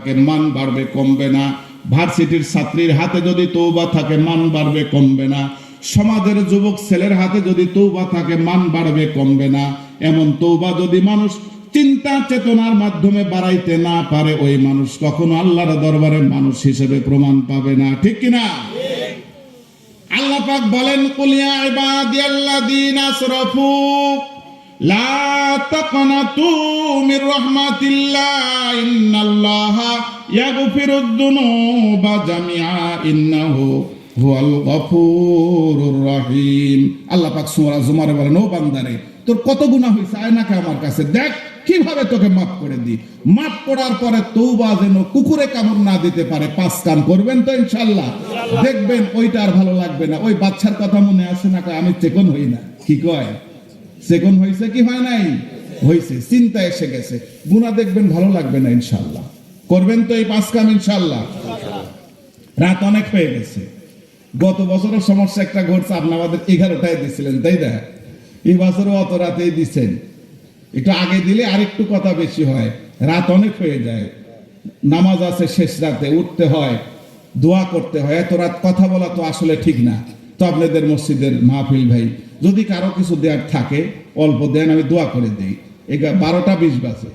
থাকে, মান বাড়বে, কমবে না। ভার্সিটির ছাত্রীর হাতে যদি তৌবা থাকে, মান বাড়বে, কমবে না। সমাজের যুবক ছেলের হাতে যদি তৌবা থাকে, মান বাড়বে, কমবে না। এমন তৌবা যদি মানুষ চিন্তা চেতনার মাধ্যমে বাড়াইতে না পারে, ওই মানুষ কখনো আল্লাহর দরবারে মানুষ হিসেবে প্রমাণ পাবে না। ঠিক কিনা আল্লাহ পাক বলেন কুলিয়া ইবাদিয়াল্লাযীনা আসরাফু তোর কত গুনাহ হইছে? আয় নাকি আমার কাছে। দেখ, কীভাবে তোকে মাফ করে দি মাফ করার পরে তৌবা যেন কুকুরে কামড় না দিতে পারে, পাঁচ কান করবেন তো ইনশাল্লাহ দেখবেন ওইটা আর ভালো লাগবে না। ওই বাচ্চার কথা মনে আসে না আমি চেকন হই না। কি কয়? চেকন হয়েছে কি হয় নাই? হয়েছে, চিন্তা এসে গেছে। গুণা দেখবেন, ভালো লাগবে না ইনশাল্লাহ করবেন তো এই পাঁচ কাম ইনশাল্লাহ রাত অনেক হয়ে গেছে। গত বছরের সমস্যা একটা ঘটছে, আপনি আমাদের এগারোটায় দিছিলেন, তাই না? এই বছরও অত রাতেই দিচ্ছেন একটু আগে দিলে আরেকটু কথা বেশি হয়। রাত অনেক হয়ে যায়। নামাজ আছে শেষ রাতে, উঠতে হয়, দোয়া করতে হয়। এত রাত কথা বলা তো আসলে ঠিক না। তো আপনাদের মসজিদের মাহফিল ভাই যদি কারও কিছু দেওয়ার থাকে, অল্প দেন, আমি দোয়া করে দিই। এগা বারোটা বিশ বাজে।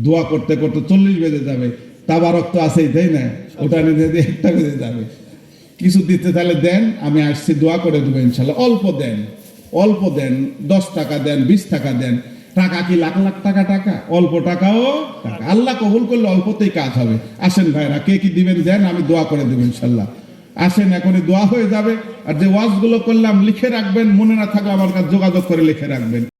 দোয়া করতে করতে চল্লিশ বেজে যাবে। তাবারক তো আছেই, তাই না? ওটা নিতে দিয়ে একটা বেজে যাবে। কিছু দিতে তাহলে দেন, আমি আসছি, দোয়া করে দেবো ইনশাল্লাহ। অল্প দেন অল্প দেন, দশ টাকা দেন, বিশ টাকা দেন। টাকা কি লাখ লাখ টাকা টাকা? অল্প টাকাও টাকা। আল্লাহ কবুল করলে অল্পতেই কাজ হবে। আসেন ভাইরা, কে কি দিবেন দেন, আমি দোয়া করে দেবো ইনশাল্লাহ। আসেন, এখনই দোয়া হয়ে যাবে। আর যে ওয়াজগুলো করলাম, লিখে রাখবেন, মনে না থাকলে আমার কাছে যোগাযোগ করে লিখে রাখবেন।